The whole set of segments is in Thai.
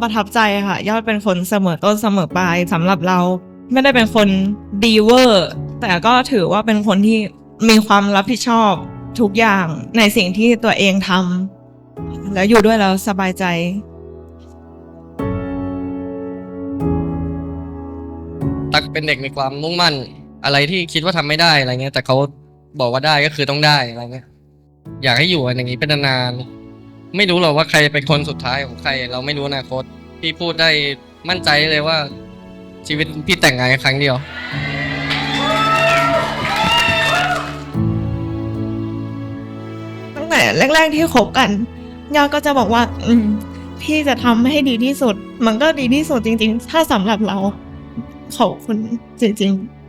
ประทับใจค่ะ ยอดเป็นคนเสมอต้นเสมอปลายสำหรับเราไม่ได้เป็นคนดีเวอร์ แต่ก็ถือว่าเป็นคนที่มีความรับผิดชอบทุกอย่างในสิ่งที่ตัวเองทำแล้วอยู่ด้วยแล้วสบายใจตักเป็นเด็กมีความมุ่งมั่น อะไรที่คิดว่าทำไม่ได้อะไรเงี้ย แต่เขาบอกว่าได้ก็คือต้องได้อะไรเงี้ย อยากให้อยู่กันอย่างนี้เป็นนานๆ ไม่รู้หรอกว่าใครเป็นคนสุดท้ายของใคร เราไม่รู้อนาคตพี่พูดได้มั่นใจเลยว่า ชีวิตพี่แต่งงานแค่ครั้งเดียว ตั้งแต่แรก ๆที่คบกันยอดก็จะบอกว่า อืมพี่จะทำให้ดีที่สุด มันก็ดีที่สุดจริง ๆ ถ้าสำหรับเราขอบคุณจริง ๆ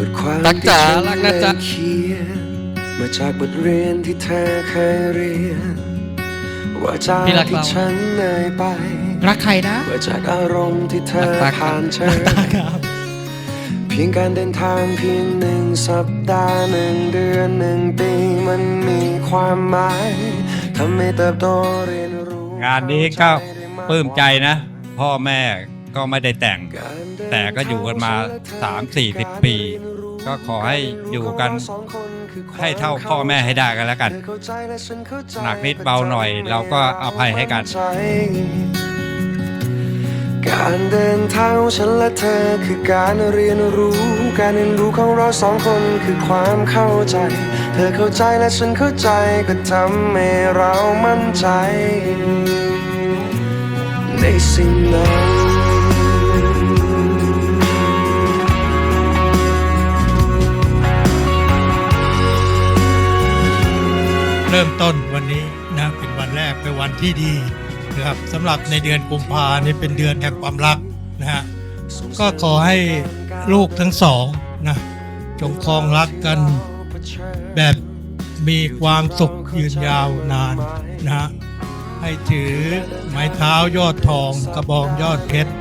บทความรักจ๋าที่ฉัรักนะจ๊ะได้เขียนมาจากบทเรียนที่เธอเคยเรียนว่าจากพี่รักที่เราฉันเหนื่อยไป รักใครนะว่าจากอารมณ์ที่เธอรักตาครับผ่านเจอตาครับเพียงการเดินทางเพียงหนึ่งสัปดาห์หนึ่งเดือนหนึ่งปีมันมีความหมายทำให้เติบโตเรียนรู้ งานนี้ก็ปลื้มใจนะ พ่อแม่ ก็ไม่ได้แต่ง แต่ก็อยู่กันมา 3-40 ปี ก็ขอให้อยู่กันให้เท่าพ่อแม่ให้ได้กันแล้วกันหนักนิดเบาหน่อย เราก็อภัยให้กัน การเดินทางของฉันและเธอคือการเรียนรู้ การเรียนรู้ของเราสองคนคือความเข้าใจ เธอเข้าใจและฉันเข้าใจก็ทำให้เรามั่นใจ ในสิ่งนั้น เริ่มต้นวันนี้นะเป็นวันแรกเป็นวันที่ดีนะครับสำหรับในเดือนกุมภาเนี่เป็นเดือนแห่งความรักนะฮะก็ขอให้ลูกทั้งสองนะจงครองรักกันแบบมีความสุขยืนยาวนานนะฮะให้ถือไม้เท้ายอดทองกระบองยอดเพชร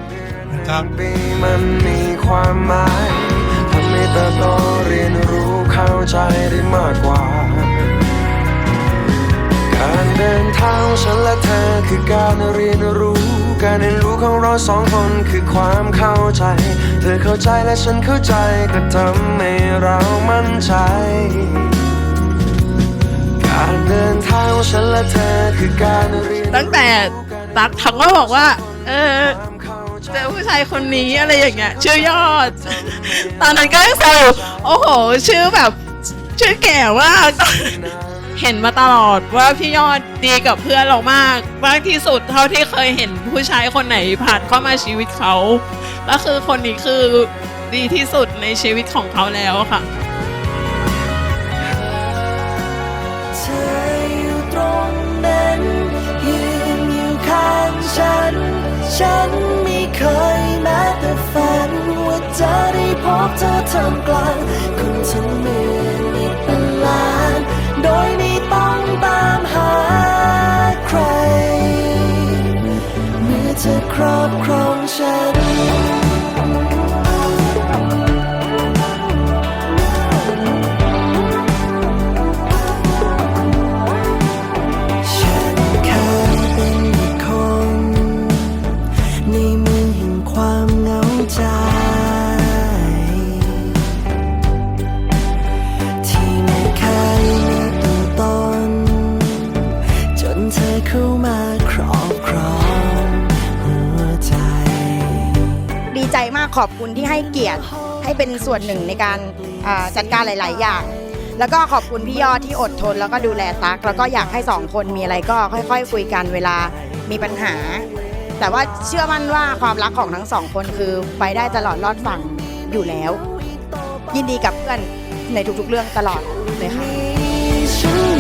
นะครับปีมันมีความหมายทำให้เติบโตเรียนรู้เข้าใจได้มากกว่า เดินทางของฉันและเธอคือการเรียนรู้ การเรียนรู้ของเราสองคนคือความเข้าใจ เธอเข้าใจและฉันเข้าใจก็ทำให้เรามั่นใจ การเดินทางของฉันและเธอคือการเรียนรู้ตั้งแต่ตักทักมาบอกว่า เออเจอผู้ชายคนนี้อะไรอย่างเงี้ย ชื่อยอด ตอนนั้นก็ยังแซวอยู่โอ้โห ชื่อแบบ ชื่อแก่มาก เห็นมาตลอดว่าพี่ยอดดีกับเพื่อนเรามากมากที่สุดเท่าที่เคยเห็นผู้ชายคนไหนผ่านเข้ามาชีวิตเขาแล้วคือคนนี้คือดีที่สุดในชีวิตของเขาแล้วค่ะฉันฉันไม่เคยแม้ ขอบคุณที่ให้เกียรติให้เป็นส่วนหนึ่งในการจัดการหลาย ๆ อย่าง แล้วก็ขอบคุณพี่ยอดที่อดทน แล้วก็ดูแลตักแล้วก็อยากให้สองคนมีอะไรก็ค่อย ๆ คุยกันเวลามีปัญหา แต่ว่าเชื่อมั่นว่าความรักของทั้งสองคนคือไปได้ตลอดรอดฝั่งอยู่แล้ว ยินดีกับเพื่อนในทุกๆเรื่องตลอดเลยค่ะ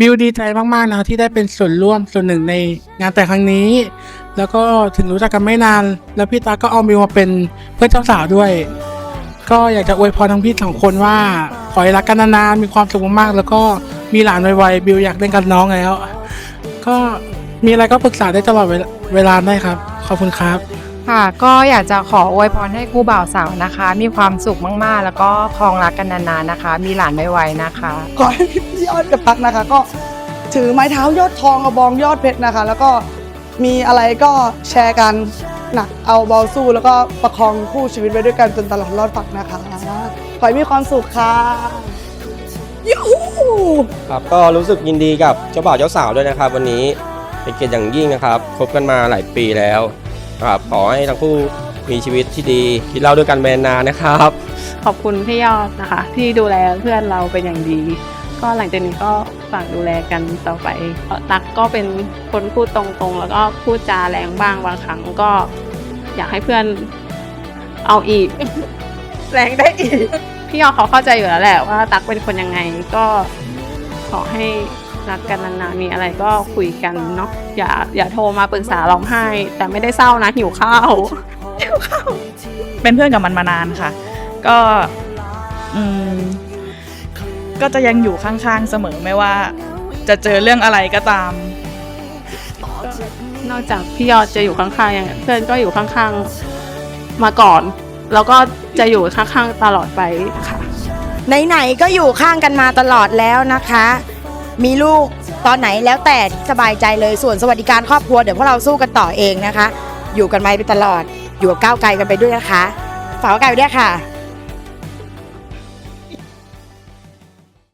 บิวดีใจมากๆนะที่ได้เป็นส่วนร่วมส่วนหนึ่งในงานแต่งครั้งนี้ แล้วก็ถึงรู้จักกันไม่นาน แล้วพี่ตาก็เอาบิวมาเป็นเพื่อนเจ้าสาวด้วย ก็อยากจะอวยพรทั้งพี่สองคนว่า ขอให้รักกันนานๆมีความสุขมากๆแล้วก็มีหลานไวๆบิวอยากเล่นกับน้องแล้ว ก็มีอะไรก็ปรึกษาได้ตลอดเวลาเวลาได้ครับ ขอบคุณครับค่ะก็อยากจะขออวยพรให้คู่บ่าวสาวนะคะ มีความสุขมากๆ แล้วก็ครองรักกันนานๆนะคะ มีหลานไวๆนะคะขอให้พี่ ยอดกับตักนะคะ ก็ถือไม้เท้ายอดทองกระบองยอดเพชรนะคะ แล้วก็มีอะไรก็แชร์กันหนักเอาเบาสู้แล้วก็ประคองคู่ชีวิตไว้ด้วยกันจนตลอดรอดฝักนะคะขอให้มีความสุขค่ะยูฮูครับก็รู้สึกยินดีกับเจ้าบ่าวเจ้าสาวด้วยนะครับ วันนี้เป็นเกียรติอย่างยิ่งนะครับคบกันมาหลายปีแล้วครับขอให้ทั้งคู่มีชีวิตที่ดีคิดเล่าด้วยกันไปนานๆนะครับ ขอบคุณพี่ยอดนะคะ ที่ดูแลเพื่อนเราเป็นอย่างดี ก็หลังจากนี้ก็ฝากดูแลกันต่อไปเพราะตักก็เป็นคนพูดตรงๆ แล้วก็พูดจาแรงบ้างบางครั้งก็อยากให้เพื่อนเอาอีก แรงได้อีก พี่ยอดเขาเข้าใจอยู่แล้วแหละว่าตักเป็นคนยังไงก็ขอให้รักกันนานๆมีอะไรก็คุยกันเนาะอย่าอย่าโทรมาปรึกษาร้องไห้ แต่ไม่ได้เศร้านะหิวข้าวเป็นเพื่อนกับมันมานานค่ะ ก็ อืม ก็จะยังอยู่ข้างๆเสมอไม่ว่า จะเจอเรื่องอะไรก็ตาม นอกจากพี่ยอดจะอยู่ข้างๆอย่างเพื่อนก็อยู่ข้างๆมาก่อน แล้วก็จะอยู่ข้างๆตลอดไปค่ะไหนๆก็อยู่ข้างกันมาตลอดแล้วนะคะ มีลูกตอนไหนแล้วแต่สบายใจเลยส่วนสวัสดิการครอบครัวเดี๋ยวพวกเราสู้กันต่อเองนะคะ อยู่กันไปไปตลอดอยู่กับก้าวไกลกันไปด้วยนะคะฝากก้าวไกลไปด้วยค่ะ